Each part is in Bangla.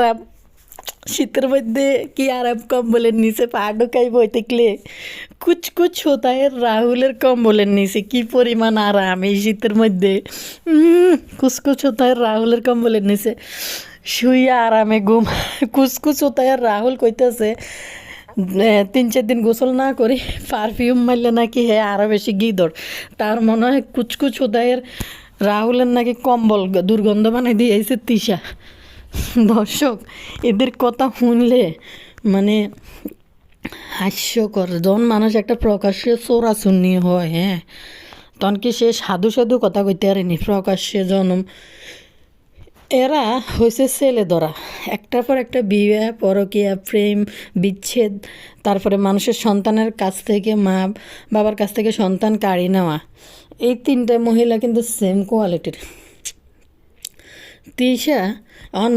আরাম শীতের মধ্যে কি আরাম কম্বলের নিচে পা ঢুকাই বই থাকলে কুচ কুচ হতা এর রাহুলের কম্বলের নিচে কি পরিমাণ আরাম এই শীতের মধ্যে কুচকুচ হতা এর রাহুলের কম্বলের নিচে শুইয়া আরামে ঘুম কুচকুচ হতা এর রাহুল কইতেছে তিন চার দিন গোসল না করি পারফিউম মারলে নাকি হ্যাঁ আরও বেশি গিদর তার মনে হয় কুচকুচ হোদায়ের রাহুলের নাকি কম্বল দুর্গন্ধ বানাই দিয়েছে তিশা দর্শক, এদের কথা শুনলে মানে হাস্যকর। যখন মানুষ একটা প্রকাশ্যে চোরাচুন্নি হয় হ্যাঁ। তখন কি সে সাধু সাধু কথা কইতে পারেনি, প্রকাশ্যে জনম। এরা হয়েছে ছেলে ধরা। একটার পর একটা বিয়ে, পরকিয়া, প্রেম, বিচ্ছেদ, তারপরে মানুষের সন্তানের কাছ থেকে মা, বাবার কাছ থেকে সন্তান কাড়ি নেওয়া। এই তিনটা মহিলা কিন্তু সেম কোয়ালিটির তিশা অন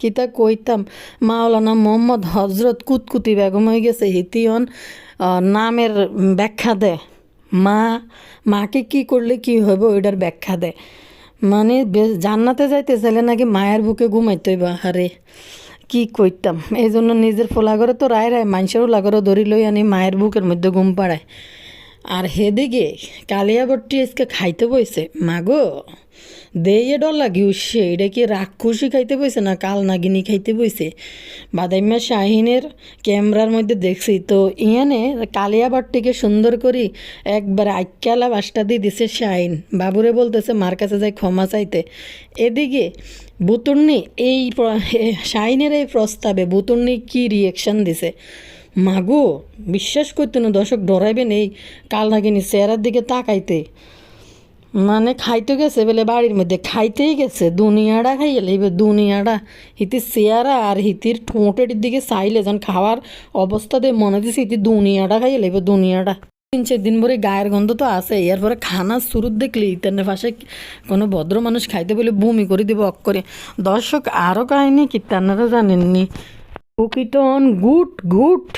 কিতা কইতাম, মাওলানা মোহাম্মদ হজরত কুতকুতি বেগম হয়ে গেছে হিতিয়ন নামের ব্যাখ্যা দেয় মা, মাকে কি করলে কি হইব ওইটার ব্যাখ্যা দেয় মানে বে- জান্নাতে যাইতে চাইলে নাকি মায়ের বুকে ঘুমাইতে হইবা হারে কি কইতাম এই জন্য নিজের ফোলাগরে তো রায় রায় মানুষেরও লাগরে ধরি লই আনি মায়ের বুকের মধ্যে ঘুম পাড়ায়। আর হেদিকে কালিয়াবট্টি আজকে খাইতে বইছে, মাগো দেইয়ে ডর লাগি উঠছে এটা কি রাক্ষসী খাইতে বইছে না কাল নাগিনী খাইতে বইছে? বাদাইমা শাহিনের ক্যামেরার মধ্যে দেখছি, তো ইয়ানে কালিয়াবট্টিকে সুন্দর করি একবার আইকালা বাসটা দিয়ে দিছে শাহিন। বাবুরে বলতেছে, মার কাছে যাই ক্ষমা চাইতে। এদিকে বুতুর্নি এই শাহিনের এই প্রস্তাবে বুতুর্নি কি রিয়েকশন দিছে? মাগো, বিশ্বাস করতে না দর্শক, ডরাইবেন এই কাল নাগিনী চেহারার দিকে তাকাইতে। মানে খাইতে গেছে বলে বাড়ির মধ্যে, খাইতেই গেছে দুনিয়াটা খাইয়ে লাইবে দুনিয়াটা হিতির চেয়ারা আর হিতির ঠোঁটের দিকে চাইলে যখন খাওয়ার অবস্থাতে মনে দিছে হিতি দুনিয়াটা খাইয়ে লাইবে দুনিয়াটা তিন চার দিন পরে গায়ের গন্ধ তো আছে, এরপরে খানা শুরু দেখলি ইতানের পাশে কোনো ভদ্র মানুষ খাইতে বলে বমি করে দিব, অক করে। দর্শক আরও কাহিনী কি, তানারা জানেননি? কুকিটন গুট গুট।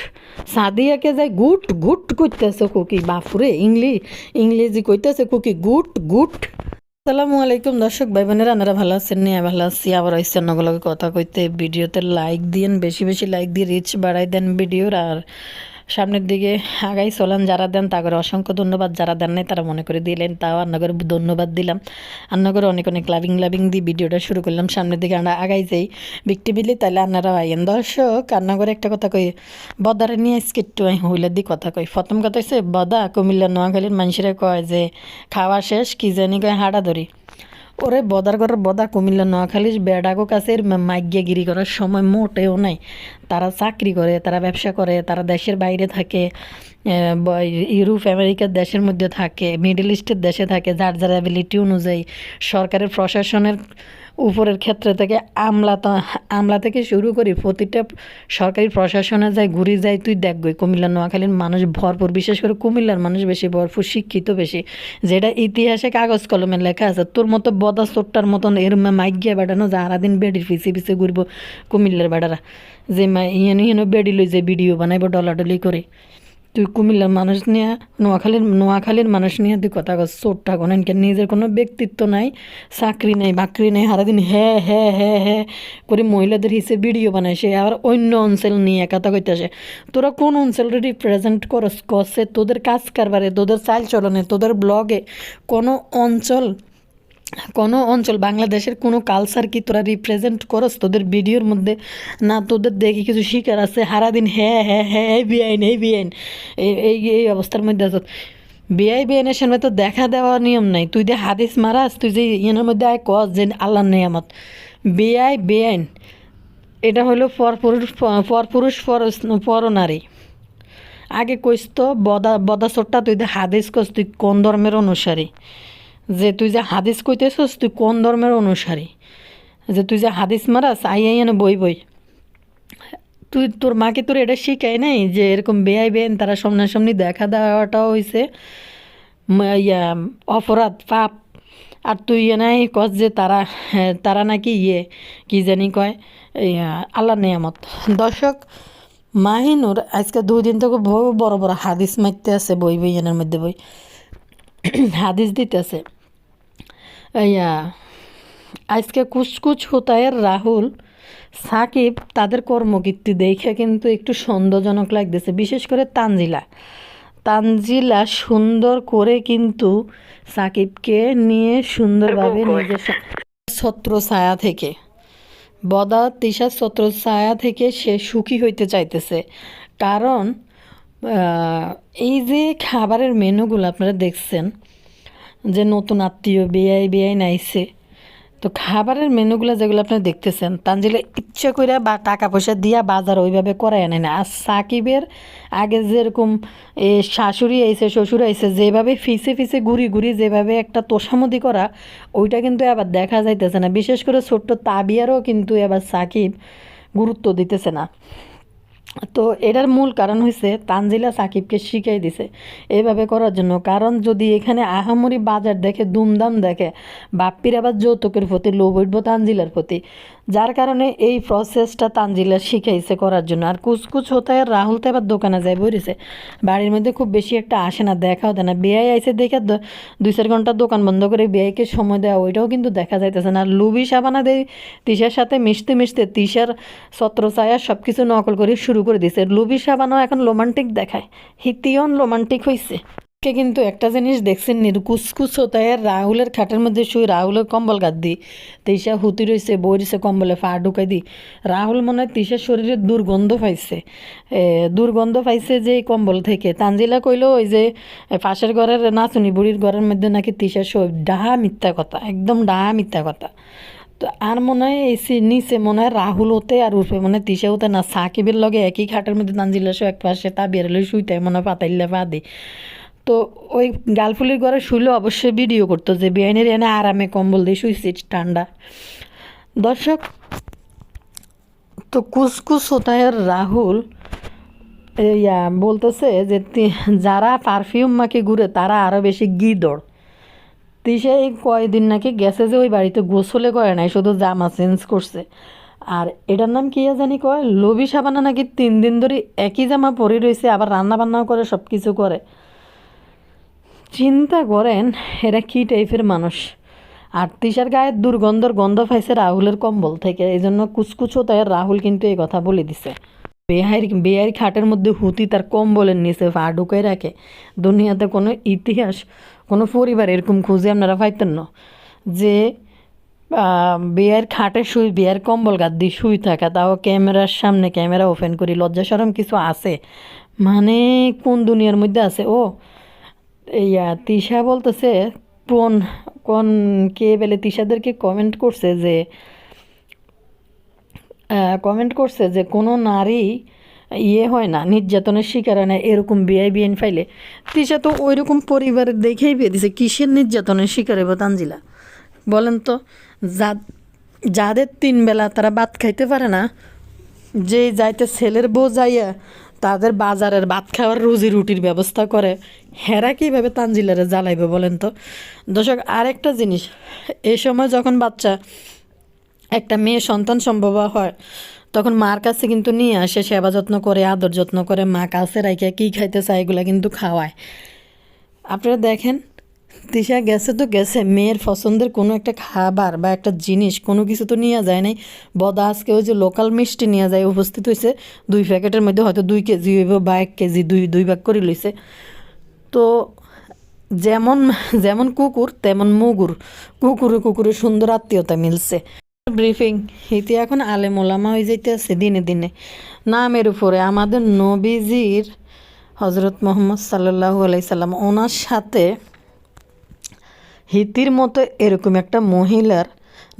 সাদিয়াকে যায় গুট গুট করতেছে কুকি বাফুরে ইংলি ইংরেজি কইতেছে কুকি, গুট গুট। আসসালামু আলাইকুম দর্শক ভাই বোনেরা আপনারা ভালো আছেন? নিয়ে ভালো আছি। আবার ওই নগলকে কথা কইতে। ভিডিওতে লাইক দিন বেশি বেশি লাইক দিয়ে রিচ বাড়াই দেন ভিডিওর, আর সামনের দিকে আগাই চলেন, যারা দেন তাদের অসংখ্য ধন্যবাদ, যারা দেন নাই তারা মনে করে দিলেন, তাও আন্নাগর ধন্যবাদ দিলাম। আন্নাগর অনেক অনেক লাভিং লাভিং দিয়ে ভিডিওটা শুরু করলাম, সামনের দিকে আমরা আগাই যাই। বিকটি বিলি তাহলে আপনারা আইন দর্শক রান্নাঘরে একটা কথা কই, বদারে নিয়ে আজকে একটু আমি হইলে দি কথা কই। প্রথম কথা হচ্ছে বদা কুমিল্লা, নোয়াখালীর মানুষেরা কয় যে, খাওয়া শেষ, কি জানি কয় হাঁটা ধরি ওরে বদার করার বদা কুমিল্লা নোয়াখালীর বেডাগো কাছের মাইগিয়াগিরি করার সময় মোটেও নাই। তারা চাকরি করে, তারা ব্যবসা করে, তারা দেশের বাইরে থাকে ইউরোপ আমেরিকার দেশের মধ্যে থাকে, মিডল ইস্টের দেশে থাকে, যার যার অ্যাবিলিটি অনুযায়ী সরকারের প্রশাসনের উপরের ক্ষেত্রে থেকে আমলা আমলা থেকে শুরু করি, প্রতিটা সরকারি প্রশাসনে যায় ঘুরে যায় তুই দেখবই কুমিল্লা নোয়াখালীর মানুষ ভরপুর, বিশেষ করে কুমিল্লার মানুষ বেশি ভরপুর, শিক্ষিত বেশি। যেটা ইতিহাসে কাগজ কলমে লেখা আছে, তোর মতো বদা চোট্টার মতন এর মাইগিয়া বেড়ানো যারা দিন বেডির পিছিয়ে পিছিয়ে ঘুরবো কুমিল্লার বেড়ারা। যে ইয়েন ইয়েন বেডি লই যে ভিডিও বানাইবো, ডলাডলি করে। তুই কুমিল্লার মানুষ নিয়ে, নোয়াখালীর নোয়াখালীর মানুষ নিয়ে তুই কথা কস চোটটা কোনো এনকে নিজের কোনো ব্যক্তিত্ব নাই, চাকরি নেই, বাকরি নেই, সারাদিন হ্যাঁ হ্যাঁ হ্যাঁ হ্যাঁ করে মহিলাদের হিসেবে ভিডিও বানায় সে আবার অন্য অঞ্চল নিয়ে কথা কইতেছে। তোরা কোন অঞ্চলটা রিপ্রেজেন্ট করস করছে তোদের কাজ কারবারে, তোদের চাল চলনে, তোদের ব্লগে কোনো অঞ্চল কোনো অঞ্চল, বাংলাদেশের কোনো কালচার কি তোরা রিপ্রেজেন্ট করস? তোদের ভিডিওর মধ্যে না তোদের দেখি কিছু শিকার আছে? সারাদিন হ্যাঁ হ্যাঁ হ্যাঁ এই বিআইন এই বিআইন। এই এই অবস্থার মধ্যে আছো। বিআই বিআইনের সামনে তো দেখা দেওয়ার নিয়ম নাই। তুই যে হাদিস মারাস, তুই যে ইয়ের মধ্যে আয় কস যে আল্লাহ নেয়ামত। বিআই, বেআইন, এটা হলো পরপুরুষ পরপুরুষ পর পর নারী। আগে কইস তো, বদা বদা চোটটা তুই হাদিস কস, তুই কোন ধর্মের অনুসারী? যে তুই যে হাদিস কইতেছস তুই কোন ধর্মের অনুসারী? যে তুই যে হাদিস মারাস আই আই এনে বই বই। তুই তোর মাকে তোর এটা শিখাই নাই যে এরকম বেআই বেন তারা সামনাসামনি দেখা দেওয়াটাও হয়েছে ইয়া অপরাধ পাপ। আর তুই নাই কস যে তারা হ্যাঁ, তারা নাকি ইয়ে কি জানি কয় আল্লাহ নিয়ামত। দর্শক মাহিনুর আজকে দুই দিন থেকে বড় বড় বড় হাদিস মারতে আছে বই বই এনের মধ্যে বই। হাদিস দিতেছে। ইয়া আজকে কুচকুচ হোতায়ের রাহুল সাকিব তাদের কর্মকীর্তি দেখে কিন্তু একটু সন্দেহজনক লাগতেছে বিশেষ করে তানজিলা। তানজিলা সুন্দর করে কিন্তু সাকিবকে নিয়ে সুন্দরভাবে নিজের ছত্র ছায়া থেকে বদা তিশার ছত্র ছায়া থেকে সে সুখী হইতে চাইতেছে। কারণ এই যে খাবারের মেনুগুলো আপনারা দেখছেন যে নতুন আত্মীয় বেআই বেআই নাইছে তো খাবারের মেনুগুলো যেগুলো আপনি দেখতেছেন তানজিলে ইচ্ছা করে বা টাকা পয়সা দিয়া বাজার ওইভাবে করাই আনে না। আর সাকিবের আগে যেরকম, এ শাশুড়ি আইসে শ্বশুর আইসে যেভাবে ফিসে ফিসে ঘুরি ঘুরি যেভাবে একটা তোষামদি করা, ওইটা কিন্তু আবার দেখা যাইতেছে না। বিশেষ করে ছোট্ট তাবিয়ারও কিন্তু এবার সাকিব গুরুত্ব দিতেছে না। তো এটার মূল কারণ হয়েছে তানজিলা সাকিবকে শিখাই দিছে। এইভাবে করার জন্য। কারণ যদি এখানে আহামরি বাজার দেখে, দুমদাম দেখে, বাপ্পির আবার যৌতুকের প্রতি লোভ উঠবো তানজিলার প্রতি। যার কারণে এই প্রসেসটা তানজিলা শিখাইছে করার জন্য। আর কুচকুচ হতে রাহুল তো এবার দোকানে যায় বইরেছে। বাড়ির মধ্যে খুব বেশি একটা আসে না দেখা হতে না। বেআই আইসে দেখে দুই চার ঘণ্টা দোকান বন্ধ করে বেআইকে সময় দেওয়া, ওইটাও কিন্তু দেখা যাইতেছে না। লুবি সাবানা দেয় তিশার সাথে মিশতে মিশতে তিশার ছত্র ছায়া সব কিছু নকল করে শুরু করে দিছে লুবি সাবানও এখন রোমান্টিক দেখায়। হিতিয়ন রোমান্টিক হইছে। কে কিন্তু একটা জিনিস দেখছেন নি, কুসকুস হতে রাহুলের খাটের মধ্যে শুয়ে রাহুলের কম্বল গাদ দি তিশা হুতি রইছে বই রইছে কম্বলে, ফা ঢুকাই দি। রাহুল মনে হয় তিশার শরীরে দুর্গন্ধ পাইছে। দুর্গন্ধ পাইছে যে কম্বল থেকে। তানজিলা কইলো, ওই যে পাশের ঘরের নাচুনি বুড়ির ঘরের মধ্যে নাকি তিশার শো ডাহা মিথ্যা কথা, একদম ডাহা মিথ্যা কথা। তো আর মনে হয় সি- নিচে মনে হয় রাহুল হতে আর উঠবে মনে তিশা হতে না। সাকিবের লগে একই খাটের মধ্যে তানজিলা শো, এক পাশে তা বেরোলে শুইতে মনে হয় পাতাইলে পা দি। তো ওই গালফুলির ঘরে শুইলে অবশ্যই ভিডিও করতো যে বিআইনের এনে আরামে কম্বল দিয়ে শুইছি ঠান্ডা। দর্শক, তো কুসকুস হোতায়ের রাহুল ইয়া, বলতেছে যে যারা পারফিউম মাকে ঘুরে, তারা আরও বেশি গিদড়। তিসে এই কয়দিন নাকি গেছে যে, ওই বাড়িতে গোসলে করে নাই, শুধু জামা চেঞ্জ করছে। আর এটার নাম কি জানি কয়? লবি সাবানা নাকি তিন দিন ধরে একই জামা পরে রয়েছে, আবার রান্না বান্নাও করে সব কিছু করে। চিন্তা করেন, এরা কী টাইপের মানুষ? আর তিশার গায়ের দুর্গন্ধর গন্ধ পাইছে রাহুলের কম্বল থেকে এই জন্য কুচকুচো তাই রাহুল কিন্তু এই কথা বলে দিছে। বেহাইর বেহাইর খাটের মধ্যে হুতি তার কম্বলের নিচে পা ঢুকাই রাখে। দুনিয়াতে কোনো ইতিহাস, কোনো পরিবার এরকম খুঁজে আপনারা পাইতেন না। যে বিয়ের খাটে শুই বিয়ের কম্বল গাদ দিয়ে শুই থাকা, তাও ক্যামেরার সামনে ক্যামেরা ওপেন করি লজ্জা সরম কিছু আছে? মানে কোন দুনিয়ার মধ্যে আছে? ও ইয়া, তিশা বলতেছে, কোন কোন কে বেলে তিশাদেরকে কমেন্ট করছে যে কমেন্ট করছে যে কোনো নারী ইয়ে হয় না, নির্যাতনের শিকার হয় না, এরকম বিআই বিএন ফাইলে তিশা তো ওই রকম পরিবারের দেখেই বিয়ে দিছে, কিসের নির্যাতনের শিকার হইব তানজিলা? বলেন তো, যা, যাদের তিন বেলা তারা ভাত খাইতে পারে না, যে যাইতে ছেলের বউ যাইয়া তাদের বাজারের ভাত খাওয়ার রুজি রুটির ব্যবস্থা করে। হেরা কীভাবে তানজিলারে জ্বালাইবে বলেন তো? দর্শক, আরেকটা জিনিস, এই সময় যখন বাচ্চা একটা মেয়ে সন্তান সম্ভব হয়, তখন মার কাছে কিন্তু নিয়ে আসে সেবা যত্ন করে, আদর যত্ন করে, মা কাছে রাইখে কী খাইতে চায় এগুলো কিন্তু খাওয়ায়। আপনারা দেখেন তিশা গেছে তো গেছে, মেয়ের পছন্দের কোনো একটা খাবার বা একটা জিনিস, কোনো কিছু তো নিয়ে যায় নাই। বদা আজকে ওই যে লোকাল মিষ্টি নিয়ে যায়, উপস্থিত হয়েছে। দুই প্যাকেটের মধ্যে হয়তো দুই কেজি হইব বা এক কেজি, দুই দুই ভাগ করে লইছে। তো যেমন যেমন কুকুর, তেমন মুগুর। কুকুরে কুকুরে সুন্দর আত্মীয়তা মিলছে। ব্রিফিং ইতি এখন আলেম ওলামা হয়ে যাইতে আছে দিনে দিনে। নামের উপরে আমাদের নবীজির হজরত মোহাম্মদ সাল্লাহ আলাইসাল্লাম ওনার সাথে হিতির মতো এরকম একটা মহিলার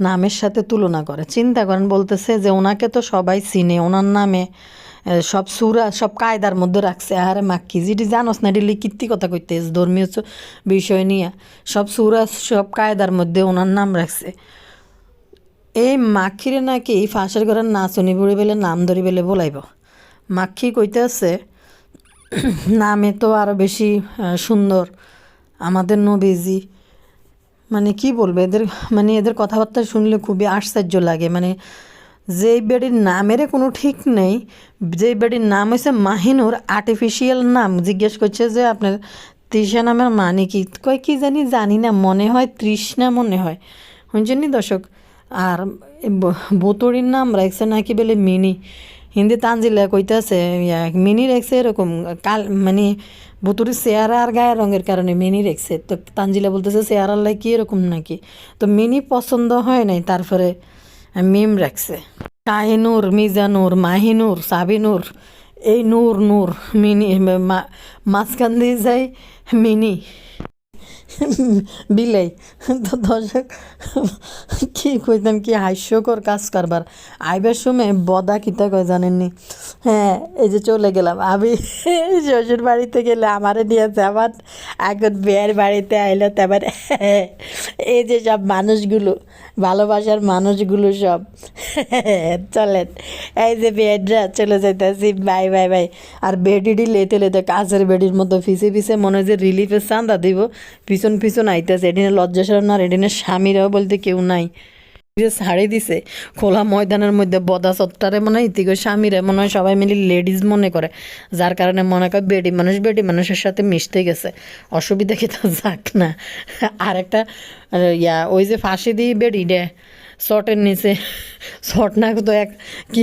নামের সাথে তুলনা করে। চিন্তা করেন, বলতেছে যে ওনাকে তো সবাই চিনে, ওনার নামে সব সুরা, সব কায়দার মধ্যে রাখছে। আরে মাক্কি, যেটি জানোস না, এটি কীর্তি কথা কইতে ধর্মীয় বিষয় নিয়ে। সব সুরা, সব কায়দার মধ্যে ওনার নাম রাখছে। এই মাখিরে নাকি ফাঁসের ঘরের নাচনি বুড়ি বেলে নাম ধরি বেলে বলাইব। মাখি কইতে আছে নামে তো আরও বেশি সুন্দর। আমাদের নবীজি মানে কি বলব, এদের মানে এদের কথাবার্তা শুনলে খুবই আশ্চর্য লাগে। মানে যেই বেডির নামের কোনো ঠিক নেই, যেই বেডির নাম হয়েছে মাহিনুর আর্টিফিশিয়াল নাম। জিজ্ঞেস করছে যে আপনার তৃষা নামের মানে কি? কয়, কি জানি জানি না, মনে হয় তৃষ্ণা মনে হয়। শুনছেন নি দর্শক, আর বোতরির নাম রাখছে নাকি বলে মিনি। হিন্দি তানজিলা কইতাছে মিনি রেখছে এরকম, কাল মানে বুতুরি চেহারা আর গায়ের রঙের কারণে মিনি রেখছে। তো তানজিলা বলতেছে, চেহারার লাই কি এরকম নাকি? তো মিনি পছন্দ হয় নাই, তারপরে মিম রাখছে। শাহিনুর, মিজানুর, মাহিনুর, সাবিনুর, এই নূর নূর, মিনি মাঝখান দিয়ে যায় মিনি, বিলাই। তো দর্শক কি কইতাম, কি হাস্যকর কাজ কারবার। আইবার সময় বদা কিতা কয় জানেননি? হ্যাঁ এই যে চলে গেলাম। আমি শ্বশুর বাড়িতে গেলে আমারে নিয়ে যাবার এখন বিয়ের বাড়িতে আইলে তারপর এই যে সব মানুষগুলো, ভালোবাসার মানুষগুলো সব চলেন, এই যে বেডরা চলে যাইতেছি, বাই বাই বাই। আর বেডিডি লেতে লেতে কাজের বেডির মতো ফিসে ফিসে মনে হয় যে রিলিফের চান্দা দিব। পিছন পিছন আইতেছে, এদিনে লজ্জা সরম না আর এদিনে স্বামীরাও বলতে কেউ নাই। যে ছাড়ি দিছে, খোলা ময়দানের মধ্যে বদা সত্তারে মনে হয় ইতিকে স্বামীরে মনে হয় সবাই মিলে লেডিস মনে করে। যার কারণে মনে করে বেডি মানুষ বেডি মানুষের সাথে মিশতে গেছে। অসুবিধা কি তা যাক না। আর একটা ইয়া, ওই যে ফাঁসি দিয়ে বেডি ডে শটের নিচে। শর্ট না তো এক কি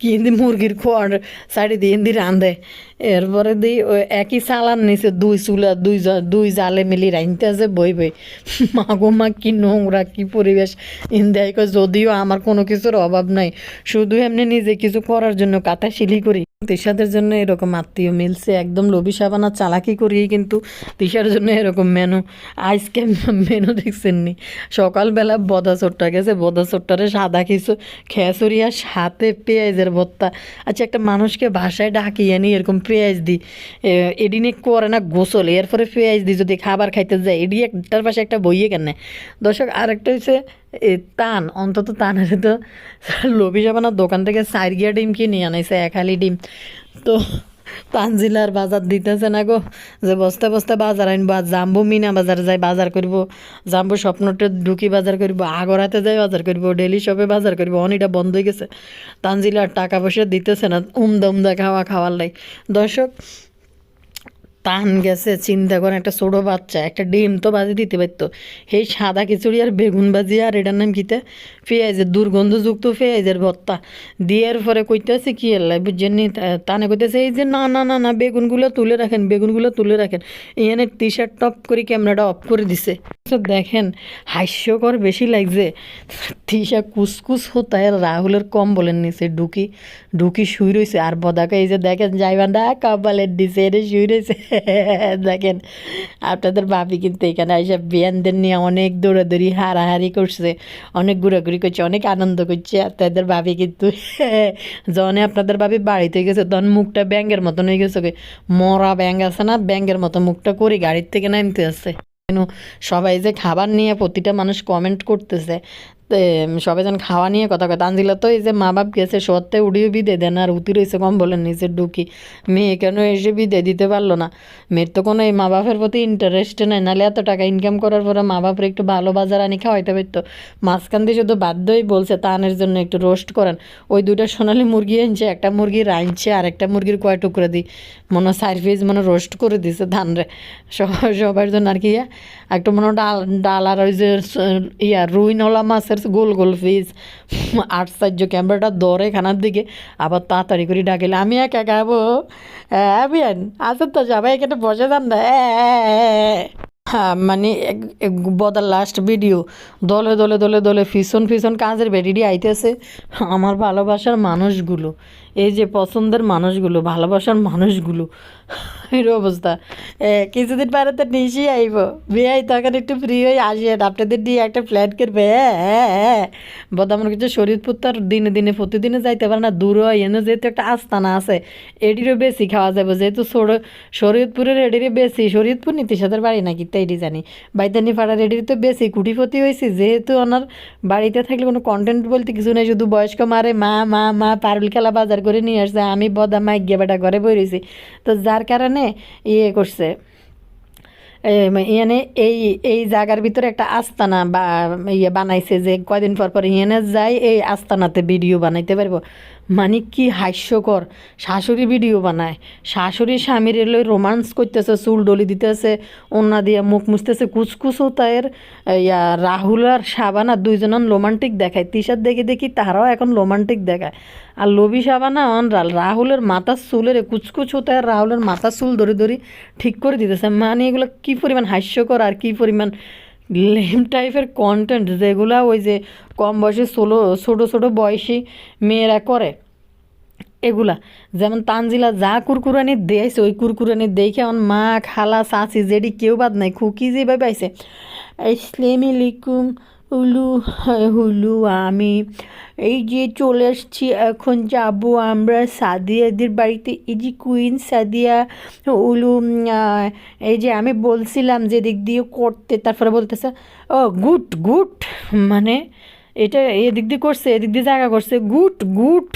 কি মুরগির খোয়ার সাইডে দিয়ে হিন্দি রাঁধে। এরপরে দিই ওই একই সালান নিচে দুই চুলা, দুই দুই জালে মিলি রাঁধতে আছে বই বই। মা গো মা কি নোংরা, কি পরিবেশ। ইন্দিয়াই কয় যদিও আমার কোনো কিছুর অভাব নাই। শুধু এমনি নিজে কিছু করার জন্য কাতা শিলি করি। তিশাদের জন্য এরকম আত্মীয় মিলছে, একদম লবি সাবানা চালাকি করিয়ে কিন্তু তিশার জন্য এরকম মেনু আজকে মেনু দেখছেন নি সকালবেলা বদা চোট্টা গেছে, বদা চোট্টারে সাদা কিছু খেসরিয়া সাথে পেঁয়াজের ভর্তা। আচ্ছা একটা মানুষকে বাসায় ডাকিয়ে নি এরকম পেঁয়াজ দিই। এডিনে করে না গোসল, এরপরে পেঁয়াজ দিই, যদি খাবার খাইতে যায়, এডি একটার পাশে একটা বইয়ে কেন। দর্শক, আরেকটা হচ্ছে তান অন্তত তানের তো লবি সাবানার দোকান থেকে চার গিয়া ডিম কিনে আনাইছে এক হালি ডিম। তো তানজিলার বাজার দিতেছে না গো, যে বস্তা বস্তা বাজার আনব আর জাম্বো মিনা বাজার যাই বাজার করব জাম্বু স্বপ্নটা ঢুকি বাজার করব আগরাতে যাই বাজার করব ডেলি শপে বাজার করব অনিটা বন্ধ হয়ে গেছে। তানজিলার টাকা পয়সা দিতেছে না উমদা উমদা খাওয়া খাওয়ার লাই দর্শক টান গেছে, চিন্তা করেন, একটা ছোটো বাচ্চা, একটা ডিম তো বাজি দিতে পারতো। সেই সাদা খিচুড়ি আর বেগুন বাজি আর এটার নাম কিতে পেঁয়াজের দুর্গন্ধযুক্ত পেঁয়াজের ভর্তা। দিয়ার পরে কইতেছে কি এলাই বুঝছেন নি? তানে কইতেছে, এই যে না না না না, বেগুনগুলো তুলে রাখেন, বেগুনগুলো তুলে রাখেন। এখানে টি শার্ট টপ করে ক্যামেরাটা অফ করে দিছে। তো দেখেন, হাস্যকর বেশি লাগছে। তিশা কুসকুস হতায় রাহুলের কম বলেন নিছে ঢুকি ঢুকি শুই রয়েছে আর বদাকে এই যে দেখেন যাইবান্ডা কপালের দিছে এটা শুই রয়েছে দেখেন, আপনাদের ভাবি কিন্তু এখানে এসে বিয়ানদের নিয়ে অনেক দৌড়াদৌড়ি, হারাহারি করছে। অনেক ঘোরাঘুরি করছে, অনেক আনন্দ করছে, আর তাদের ভাবি কিন্তু যখন আপনাদের ভাবি বাড়িতে গেছে, তখন মুখটা ব্যাঙ্গের মতন হয়ে গেছে। মরা ব্যাঙ্গ আছে না ব্যাঙ্গের মতো মুখটা করে, গাড়ির থেকে নামতে আছে সবাই যে খাবার নিয়ে প্রতিটা মানুষ কমেন্ট করতেছে সবাই যেন খাওয়া নিয়ে কথা কয়। তানজিলা তো এই যে মা বাপ গেছে সত্যি উড়িয়ে বিদে দেন আর উতি রয়েছে কম বলেন নিচে ঢুকি। মেয়ে কেন এসে বিদে দিতে পারল না? মেয়ের তো কোনো এই মা বাপের প্রতি ইন্টারেস্ট নেই নাহলে এত টাকা ইনকাম করার পরে মা বাপের একটু ভালো বাজার আনি খাওয়াইতে পারতো। মাঝখান দিয়ে শুধু বাধ্যই বলছে, তানের জন্য একটু রোস্ট করেন। ওই দুইটা সোনালি মুরগি আনছে, একটা মুরগি রাঁধছে, আর একটা মুরগির কয় টুকরা দিই। মনে চার পিস মনে রোস্ট করে দিছে ধান রে সবার জন্য আর কি একটু মনে ডাল ডাল আর ওই যে, ইয়া ইয়া রুইনলা মাছের গোল গোল ফিজ আট সাহায্য ক্যামেরাটা দরে খানার দিকে। আবার তাড়াতাড়ি করে ডাকিলে, আমি একা খাব? হ্যাঁ বিয়ান আসেন তো সবাই, এখানে বসে যান না। হ্যাঁ মানে বদার লাস্ট ভিডিও দলে দলে দলে দলে ফিসন ফিসন কাজের বেডিডি আইতেছে। আমার ভালোবাসার মানুষগুলো। এই যে পছন্দের মানুষগুলো, ভালোবাসার মানুষগুলো, এর অবস্থা। কিছুদিন পরে তো নিশি আইব। বিয়ে তখন একটু ফ্রি হয়ে আসেন আপনাদের দিয়ে একটা ফ্ল্যাট করবে হ্যাঁ হ্যাঁ কিছু শরীরপুর তো আর দিনে দিনে, প্রতিদিনে যাইতে পারে না, দূর হয়। এনে যেহেতু একটা আস্তানা আছে, এটিরও বেশি খাওয়া যাবে। যেহেতু শরীয়তপুরের এডিরে বেশি, শরীয়তপুর নীতিশাদের বাড়ি নাকি? তাই এটি জানি। বাইতানি পাড়ার এডির তো বেশি, কুটিপতি হয়েছে যেহেতু ওনার বাড়িতে থাকলে কোনো কন্টেন্ট বলতে কিছু নেই, শুধু বয়স্ক মারে মা মা মা, পারুল খেলা বাজার করে নিয়ে আসছে, আমি বদা মাইক গিয়ে বেটা ঘরে বই রয়েছি। তো যার কারণে ইয়ে করছে ইয়ানে এই এই জায়গার ভিতরে একটা আস্তানা বা ইয়ে বানাইছে যে কয়দিন পর পর ইয়ানে যাই এই আস্তানাতে ভিডিও বানাইতে পারব। মানে কি হাস্যকর। শাশুড়ি ভিডিও বানায়। শাশুড়ি স্বামীর লই রোমান্স করতেছে, চুল ডলি দিতেছে, ওনা দিয়ে মুখ মুছতেছে, কুচকুচও তাইয়ের ইয়া, রাহুল আর সাবানা দুইজনন রোমান্টিক দেখায়। তিশার দেখে দেখি তারাও এখন রোমান্টিক দেখায়। আর লবি সাবানা অনরাল রাহুলের মাথার চুলের কুচকুচ হতে রাহুলের মাথার চুল ধরে ধরে ঠিক করে দিতেছে। মানে এগুলো কী পরিমাণ হাস্যকর আর কী পরিমাণ লেম টাইপের কন্টেন্ট যেগুলো ওই যে কম বয়সে ষোলো, ছোটো ছোটো বয়সী মেয়েরা করে, এগুলা। যেমন তানজিলা যা কুরকুরানি দিয়েছে ওই কুরকুরানি দেখে আমার মা, খালা, চাচি যেটি কেউ বাদ নাই, খুকি যেভাবে আইসে আসসালামু আলাইকুম হুলু হুলু, আমি। এই যে চলে আসছি, এখন যাব আমরা সাদিয়াদের বাড়িতে। এই যে কুইন সাদিয়া উলু এই যে আমি বলছিলাম যে দিক দিয়ে করতে, তারপরে বলতেছে, ও, গুট গুট মানে এটা এদিক দিয়ে করছে, এদিক দিয়ে জায়গা করছে, গুট গুড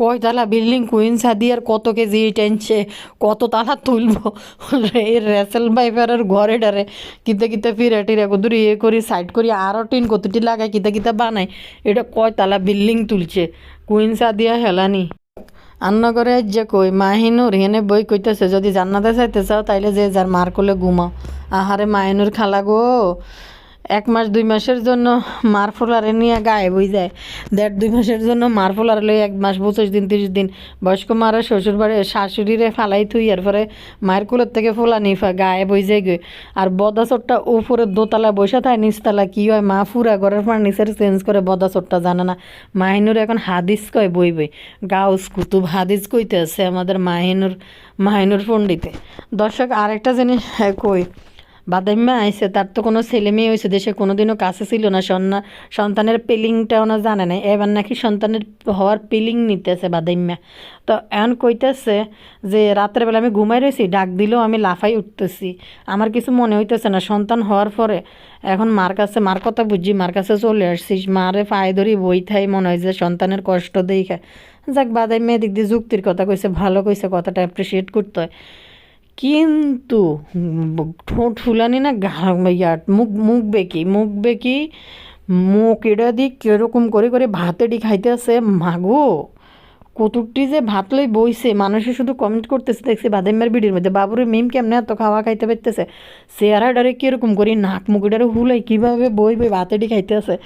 কয়তলা বিল্ডিং কুইন সাদিয়ার কত কেজি টেনছে, কত তালা তুলবো? এই রেসেল বাইপারের ঘরে ডারে, কিতে কিতে ফিরে টিরে কদুর ইয়ে করি সাইড করি আরও টিন কতটি লাগায় কিতে কিতে বানায় এটা কয়তলা বিল্ডিং তুলছে? কুইন সাদিয়া হেলানি। আন্নগরে যে কই, মাহিনুর হেনে বই কইতেছে, যদি জান্নাতে চাইতে চাও, তাইলে যে যার মার কোলে ঘুমাও। আহারে মাহিনুর খালা গো এক মাস দুই মাসের জন্য মার ফোলারে নিয়ে গায়ে বই যায়। দেড় দুই মাসের জন্য মার ফোলারে লই এক মাস পঁচিশ দিন তিরিশ দিন বয়স্ক মারা শ্বশুর বাড়ি শাশুড়িরে ফালাই থুই এরপরে মায়ের কুলের থেকে ফোলা নিফা গায়ে বই যায় গে। আর বদা চোটটা উপরে দোতলা বসে থাকে নিচতলা কী হয় মা ফুরা ঘরের ফার্নিচার চেঞ্জ করে বদা চোটটা জানে না। মাহিনুর এখন হাদিস কয় বই বই। গাউস কুতুব হাদিস কইতে আছে আমাদের মাহিনুর মাহিনুর পণ্ডিতে। দর্শক আরেকটা জিনিস হ্যাঁ, কই? বাদাম্মা আইসে তার তো কোনো ছেলে মেয়ে হয়েছে দেশে কোনোদিনও কাছে ছিল না, সন্না সন্তানের পেলিংটা ওনা জানে না এবার নাকি সন্তানের হওয়ার পেলিং নিতেছে বাদাম্মা তো এখন কইতেছে যে, রাতের বেলা আমি ঘুমাই রয়েছি ডাক দিলেও আমি লাফাই উঠতেছি। আমার কিছু মনে হইতেছে না, সন্তান হওয়ার পরে এখন মার কাছে মার কথা বুঝি, মার কাছে চলে আসছিস মারে পায়ে ধরি বই থাই, মনে হয় যে সন্তানের কষ্ট দেখে। যাক বাদাম্মা এদিক দিয়ে যুক্তির কথা কইছে, ভালো কইছে, কথাটা অ্যাপ্রিসিয়েট করতে হয়। কিন্তু ঠোঁট ফুলানি না গা- ইয়া, মুখ মুখ বেঁকি মুখ বেঁকি, মুখ এটা দিক কীরকম করে করে ভাতেডি খাইতে আছে? মাগো, কতুরটি যে ভাত লই বইছে, মানুষে শুধু কমেন্ট করতেছে, দেখছি বাদামের বিডির মধ্যে, বাবুরে, মিম কেমনে এত খাওয়া খাইতে পারতেছে? ডারে কীরকম করি, নাক মুখ ডারে হুলাই, কীভাবে বই বই ভাতেডি খাইতে আছে?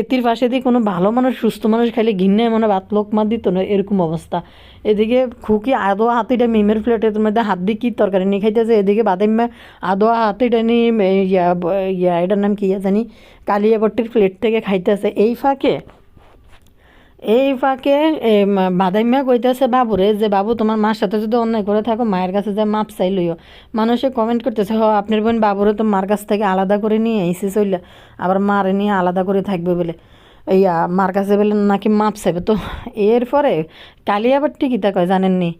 এতির পাশে দিয়ে কোনো ভালো মানুষ, সুস্থ মানুষ খাইলে ঘিন্নে মনে লোক মার দিত না, এরকম অবস্থা। এদিকে খুকি আদো হাতিটা মিমের প্লেটের মধ্যে হাত দিয়ে কি তরকারি নিয়ে খাইতেছে, এদিকে বাদাম্মা আদো হাতিটা নিয়ে ইয়া এটার নাম কি জানি, কালিয়াবট্টির প্লেট থেকে খাইতেছে। এই ফাঁকে এই ফাঁকে এ, মা- বাদাইম্মা কইতেছে বাবুরে যে বাবু তোমার মার সাথে যদি অন্যায় করে থাকো মায়ের কাছে যে মাপ চাই লইও। মানুষে কমেন্ট করতেছে হ আপনার বোন বাবুরে তো মার কাছ থেকে আলাদা করে নিয়ে আইসি চললে আবার মারে নিয়ে আলাদা করে থাকবে বলে। ইয়া মার কাছে বলে নাকি মাপ চাইবে? তো এরপরে কালি আবার ঠিকই তা কয় জানেননি?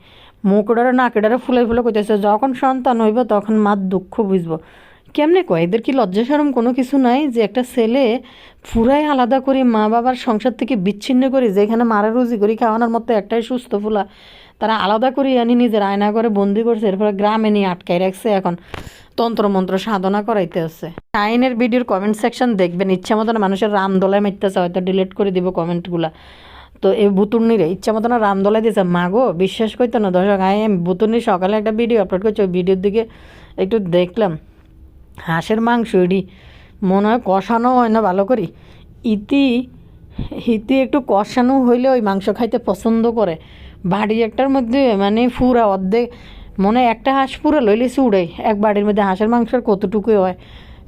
মুখডারে নাকেডারে ফুলে ফুলে কইতেছে যখন সন্তান হইব তখন মার দুঃখ বুঝব। কেমনে কয়? এদের কি লজ্জা সরম কোনো কিছু নাই যে একটা ছেলে পুরাই আলাদা করে মা বাবার সংসার থেকে বিচ্ছিন্ন করে যেখানে মারা রুজি করি, খাওয়ানোর মতো একটাই সুস্থ ফুলা, তারা আলাদা করে আনি নিজের আয়না করে বন্দি করছে, এরপরে গ্রামে নিয়ে আটকাই রাখছে এখন, তন্ত্রমন্ত্র সাধনা করাইতে আছে আইনের ভিডিওর কমেন্ট সেকশন দেখবেন, ইচ্ছা মতন মানুষের রাম দোলায় মারতেছে হয়তো ডিলিট করে দিব কমেন্টগুলা তো এই বুতুর্নিরে ইচ্ছা মতন রামদোলায় দিয়েছে মাগো বিশ্বাস করতো না দর্শক, আই এম বুতুর্নির সকালে একটা ভিডিও আপলোড করছে, ওই ভিডিওর দিকে একটু দেখলাম। হাঁসের মাংস এডি। মনে হয় কষানো হয় না ভালো করি। ইতি ইতি একটু কষানো হইলে ওই মাংস খাইতে পছন্দ করে। বাড়ি একটার মধ্যে মানে ফুরা অর্ধেক, মনে একটা হাঁস পুরো লইলে চুড়ে। এক বাড়ির মধ্যে হাঁসের মাংসের কতটুকুই হয়?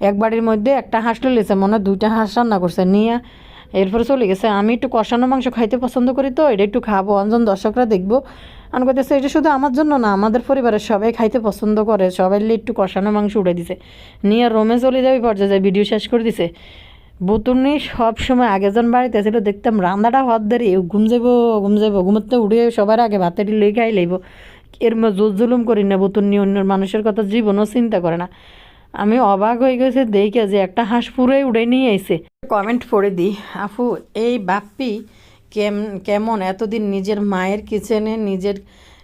এক বাড়ির মধ্যে একটা হাঁস লইলেছে মনে হয় দুইটা হাঁস রান্না করছে। নিয়ে এরপরে চলে গেছে। আমি একটু কষানো মাংস খাইতে পছন্দ করি তো, এটা একটু খাব। অঞ্জন দর্শকরা দেখব। আমি করতেছে এটা শুধু আমার জন্য না, আমাদের পরিবারের সবাই খাইতে পছন্দ করে। সবাই একটু কষানো মাংস উড়ে দিছে। নিয়ে রোমে চলে যাবে, পর্যায়ে যায় ভিডিও শেষ করে দিছে। বুতুনি সব সময় আগে যখন বাড়িতে ছিল দেখতাম রান্নাটা হওয়ার দেরি। ঘুম যাব ঘুম যাব ঘুমোতে উঠে সবার আগে ভাতের লই খাই লইব। এর জোর জুলুম করি না, বুতুনি অন্য মানুষের কথা জীবনও চিন্তা করে না। আমি অবাক হয়ে গেছে, দেখে যে একটা হাঁস পুরোই উড়ে নিয়ে আইছে। কমেন্ট পড়ে দিই আপু, এই বাপ্পি কেম, কেমন? এতদিন নিজের মায়ের কিচেনে, নিজের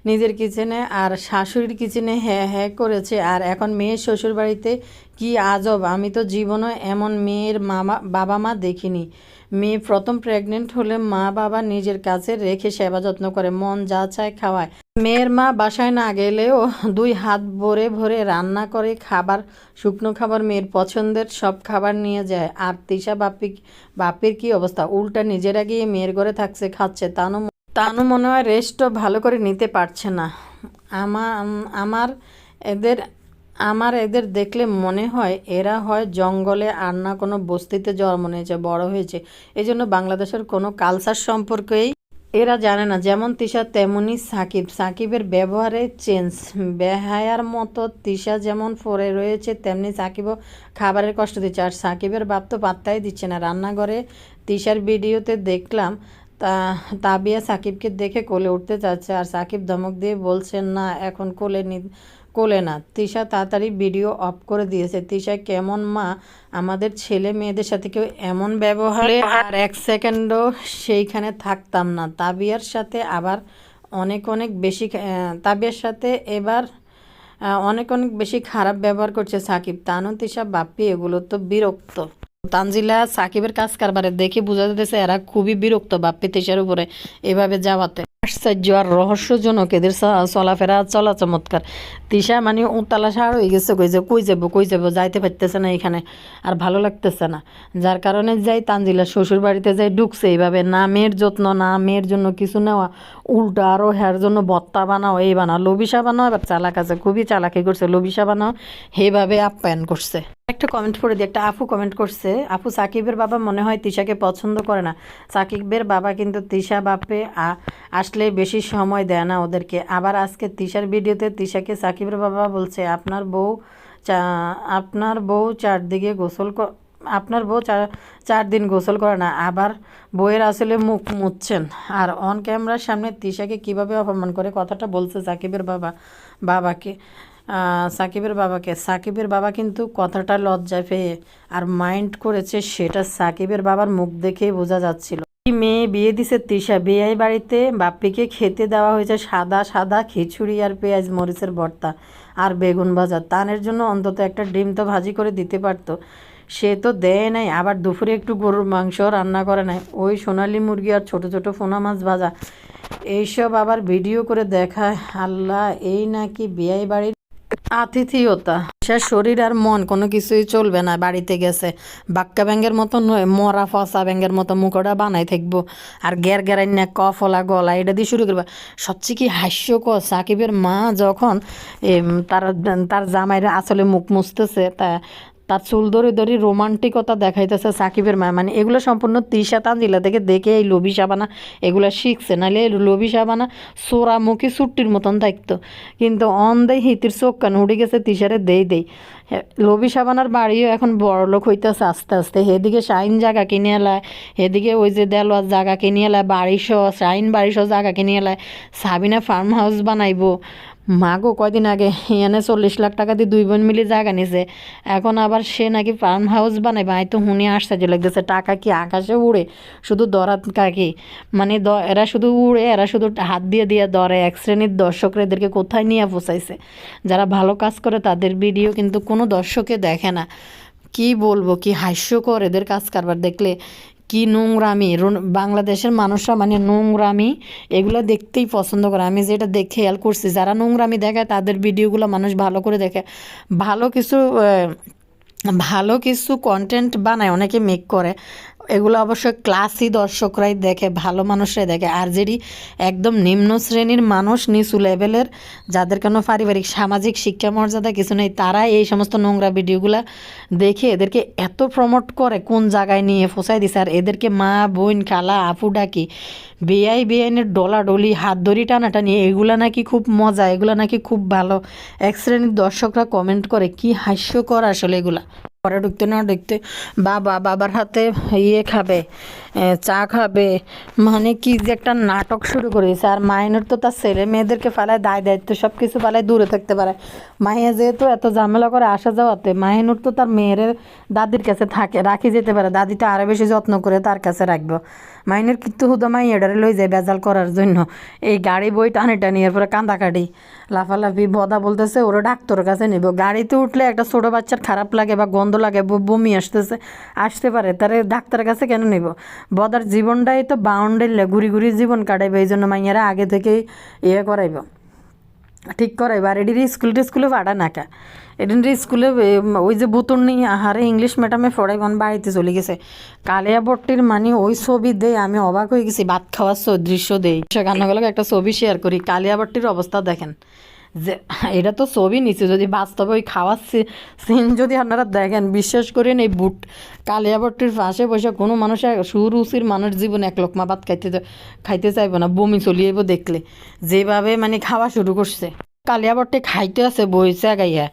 নিজের কিচেনে আর শাশুড়ির কিচেনে হ্যাঁ হ্যাঁ করেছে। আর এখন মেয়ের শ্বশুর বাড়িতে কি আজব! আমি তো জীবনে এমন মেয়ের মামা বাবা মা দেখিনি। মেয়ে প্রথম প্রেগনেন্ট হলে মা বাবা নিজের কাছে রেখে সেবা যত্ন করে, মন যা চায় খাওয়ায়। মেয়ের মা বাসায় না গেলেও দুই হাত ভরে ভরে রান্না করে খাবার, শুকনো খাবার মেয়ের পছন্দের সব খাবার নিয়ে যায়। আর তিশা বাপি বাপির কি অবস্থা? উল্টা নিজেরা গিয়ে মেয়ের ঘরে থাকছে, খাচ্ছে। তানু তানু মনে হয় রেস্টও ভালো করে নিতে পারছে না। আমার আমার এদের আমার এদের দেখলে মনে হয় এরা হয় জঙ্গলে আর না কোনো বস্তিতে জন্ম নিয়েছে, বড় হয়েছে। এই জন্য বাংলাদেশের কোনো কালচার সম্পর্কেই এরা জানে না, যেমন তিশা তেমনি সাকিব। সাকিবের ব্যবহারে চেঞ্জ। বেহায়ার মতো তিশা যেমন পরে রয়েছে, তেমনি সাকিবও খাবারের কষ্ট দিচ্ছে। আর সাকিবের বাপ তো পাত্তাই দিচ্ছে না। রান্নাঘরে তিশার ভিডিওতে দেখলাম, তা, তাবিয়া সাকিবকে দেখে কোলে উঠতে চাচ্ছে। আর সাকিব ধমক দিয়ে বলছেন, না, এখন কোলে নি কোলে না। তৃষা তাড়াতাড়ি ভিডিও অফ করে দিয়েছে। তৃষা কেমন মা? আমাদের ছেলে মেয়েদের সাথে কেউ এমন ব্যবহারে আর এক সেকেন্ডও সেইখানে থাকতাম না। তাবিয়ার সাথে আবার অনেক অনেক বেশি তাবিয়ার সাথে এবার অনেক অনেক বেশি খারাপ ব্যবহার করছে সাকিব। তানু তৃষা বাপ্পি, এগুলো তো বিরক্ত। তানজিলা সাকিবের কাজ কারবারে দেখে বোঝা যাচ্ছে এরা খুবই বিরক্ত বা তিশার উপরে এভাবে যাওয়াতে। আশ্চর্য আর রহস্যজনক এদের চলাফেরা চলা চমৎকার। তিশা মানে উতলা সার হয়ে গেছে কই যে, কই যাব কই যাব, যাইতে পারতেছে না এখানে, আর ভালো লাগতেছে না। যার কারণে যাই তানজিলা শ্বশুর বাড়িতে যাই ঢুকছে, এইভাবে না মেয়ের যত্ন, না মেয়ের জন্য কিছু নেওয়া, উল্টা আরও হ্যার জন্য বত্তা বানাও, এই বানাও লবিসা বানাও, এবার চালাক আছে, খুবই চালাকি করছে লবিসা বানাও, সেইভাবে আপ্যায়ন করছে। একটা কমেন্ট করে দিই, একটা আপু কমেন্ট করছে, আপু, সাকিবের বাবা মনে হয় তিশাকে পছন্দ করে না। সাকিবের বাবা কিন্তু তিশা বাপে আসলে বেশি সময় দেয় না ওদেরকে। আবার আজকে তিশার ভিডিওতে তিশাকে সাকিবের বাবা বলছে, আপনার বউ চা, আপনার বউ চারদিকে গোসল আপনার বউ চার চার দিন গোসল করে না। আবার বউয়ের আসলে মুখ মুছছেন। আর অন ক্যামেরার সামনে তিশাকে কীভাবে অপমান করে কথাটা বলছে সাকিবের বাবা, বাবাকে। সাকিবের বাবাকে। সাকিবের বাবা কিন্তু কথাটা লজ্জায় পেয়ে আর মাইন্ড করেছে সেটা সাকিবের বাবার মুখ দেখেই বোঝা যাচ্ছিল। মেয়ে বিয়ে দিছে তৃষা। বিয়ে বাড়িতে বাপ্পিকে খেতে দেওয়া হয়েছে সাদা সাদা খিচুড়ি আর পেঁয়াজ, মরিচের ভর্তা আর বেগুন ভাজা। তানের জন্য অন্তত একটা ডিম তো ভাজি করে দিতে পারতো। সে তো দেয় নাই। আবার দুপুরে একটু গরুর মাংস রান্না করে নাই ওই সোনালি মুরগি আর ছোট ছোট ফোনা মাছ ভাজা। এইসব আবার ভিডিও করে দেখায়। আল্লাহ, এই নাকি বিয়ে বাড়ির আতিথিয়তা। সে শরীর আর মন, কোনো কিছুই চলবে না। বাড়িতে গেছে। বাক্কা ব্যাঙ্গের মতো নয়, মরা ফসা ব্যাঙ্গের মতো মুখটা বানাই থাকব। আর গ্যার না কফলা গলা এটা দিয়ে শুরু করবে। সবচেয়ে কি হাস্যক সাকিবের মা যখন তার তার জামাইরা আসলে মুখ মুছতেছে, তা তার চুল ধরে ধরে রোমান্টিকতা দেখাইতেছে সাকিবের মা। মানে এগুলো সম্পূর্ণ তিশা তানজিলা থেকে দেখে এই লবি সাবানা এগুলো শিখছে। নাহলে লবি সাবানা সোরামুখী সুট্টির মতন থাকতো। কিন্তু অন দেয় হিতির চোখ কান উঠে গেছে তিশারে দেই দেই। লবি সাবানার বাড়িও এখন বড় লোক হইতেছে আস্তে আস্তে। এদিকে শাইন জায়গা কিনে এলায় এদিকে ওই যে দেলোয়ার জায়গা কিনে এলায় বাড়িসহ, শাইন বাড়িসহ জায়গা কিনে এলায় সাবিনা ফার্ম হাউস বানাইবো। মাগো কয়দিন আগে এনে চল্লিশ লাখ টাকা দিয়ে দুই বোন মিলে জায়গা নিছে। এখন আবার সে নাকি ফার্ম হাউস বানাইবে। আমি তো হুনি যে লাগতেছে, টাকা কি আকাশে উড়ে? শুধু দরাত কাকি। মানে এরা শুধু উড়ে, এরা শুধু হাত দিয়ে দিয়ে দরে। এক শ্রেণির দর্শকরা এদেরকে কোথায় নিয়ে পোষাইছে? যারা ভালো কাজ করে তাদের ভিডিও কিন্তু কোনো দর্শকে দেখে না। কি বলব, কি হাস্যকর এদের কাজ কারবার দেখলে। কি নোংরামি? বাংলাদেশের মানুষরা মানে নোংরামি, এগুলো দেখতেই পছন্দ করে। আমি যেটা দেখে খেয়াল করছি, যারা নোংরামি দেখে তাদের ভিডিওগুলো মানুষ ভালো করে দেখে। ভালো কিছু ভালো কিছু কন্টেন্ট বানায়, অনেকে মেক করে। এগুলো অবশ্য ক্লাসি দর্শকরাই দেখে, ভালো মানুষরাই দেখে। আর যেটি একদম নিম্ন শ্রেণির মানুষ নিচু লেভেলের যাদের কোনো পারিবারিক, সামাজিক শিক্ষা মর্যাদা কিছু নেই তারা এই সমস্ত নোংরা ভিডিওগুলো দেখে এদেরকে এত প্রমোট করে কোন জায়গায় নিয়ে ফোসাই দিছে। আর এদেরকে মা, বোন, খালা, আপু, ডাকি বেআই বেআইনের ডলাডলি, হাত ধরি টানাটানি, এগুলা নাকি খুব মজা, এগুলা নাকি খুব ভালো। এক শ্রেণির দর্শকরা কমেন্ট করে, কি হাস্যকর আসলে এগুলা। পরে ঢুকতে না ঢুকতে বাবা বাবার হাতে ইয়ে খাবে চা খাবে। মানে কি যে একটা নাটক শুরু করেছে। আর মাইনের তো তার ছেলে মেয়েদেরকে ফেলায়, দায় দায়িত্ব সব কিছু ফেলায়, দূরে থাকতে পারে। মাইয়া যেহেতু এত ঝামেলা করে আসা যাওয়াতে মাহিনুর তো তার মেয়ের দাদির কাছে থাকে, রাখি যেতে পারে। দাদিটা আরও বেশি যত্ন করে তার কাছে রাখব। মাইনের কিন্তু হুদা মাই এডারে লই যায় বেজাল করার জন্য। এই গাড়ি বই টানে টানি এরপরে কান্দাকাটি লাফালাফি, বদা বলতেছে, ওরা ডাক্তারের কাছে নেব। গাড়িতে উঠলে একটা ছোট বাচ্চার খারাপ লাগে বা গন্ধ লাগে বমি আসতেছে, আসতে পারে, তারে ডাক্তারের কাছে কেন নেব? বদার জীবনটাই তো বাউন্ডারি ঘুরি ঘুরি জীবন কাটাইবে এই জন্য মাইয়ারা আগে থেকেই ইয়ে করাইব। ঠিক করাইব আর এটির স্কুল টিস্কুলে পাঠা নাকা এদিন স্কুলে ওই যে বুতুর নিয়ে আহারে ইংলিশ ম্যাডামে পড়াইবান বাড়িতে চলে গেছে। কালিয়া বট্টির মানে ওই ছবি দেয় আমি অবাক হয়ে গেছি, ভাত খাওয়ার দৃশ্য দেই। সেখানে একটা ছবি শেয়ার করি, কালিয়া বট্টির অবস্থা দেখেন। যে, এটা তো ছবি নিচে যদি বাস্তবে ওই খাওয়ার সিন যদি আপনারা দেখেন, বিশ্বাস করেন এই বুট কালিয়াবট্টির পাশে বসে কোনো মানুষ সুরুচির মানুষ জীবনে এক লোকমা ভাত খাইতে খাইতে চাইব না, বমি চলিয়েব দেখলে। যেভাবে মানে খাওয়া শুরু করছে। কালিয়াবট্টি খাইতে আছে বইসা গাইয়া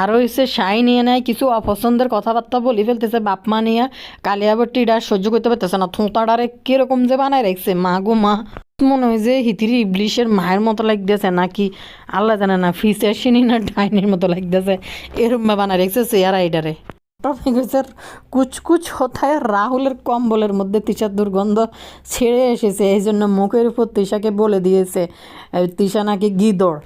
আর হইছে সাই নিয়ে নেয় কিছু অপছন্দের কথাবার্তা বলি ফেলতেছে বাপ মা নিয়ে। কালিয়াবট্টি এটা সহ্য করতে পারতেছে না থোঁতাডারে কীরকম যে বানায় রাখছে, মা গো মা। মনে হয় যে হিতিরি ইবলিশের মায়ের মতো লাগতেছে নাকি, আল্লাহ জানে না ফিসের সিনি না ডাইনের মতো লাগতেছে এরম বানায় রেখেছে চেয়ার আইডারে স্যার, কুচকুচ হতায় রাহুলের কম্বলের মধ্যে তিশার দুর্গন্ধ ছেড়ে এসেছে এই জন্য মুখের উপর তিশাকে বলে দিয়েছে, তিশা নাকি গিদড়।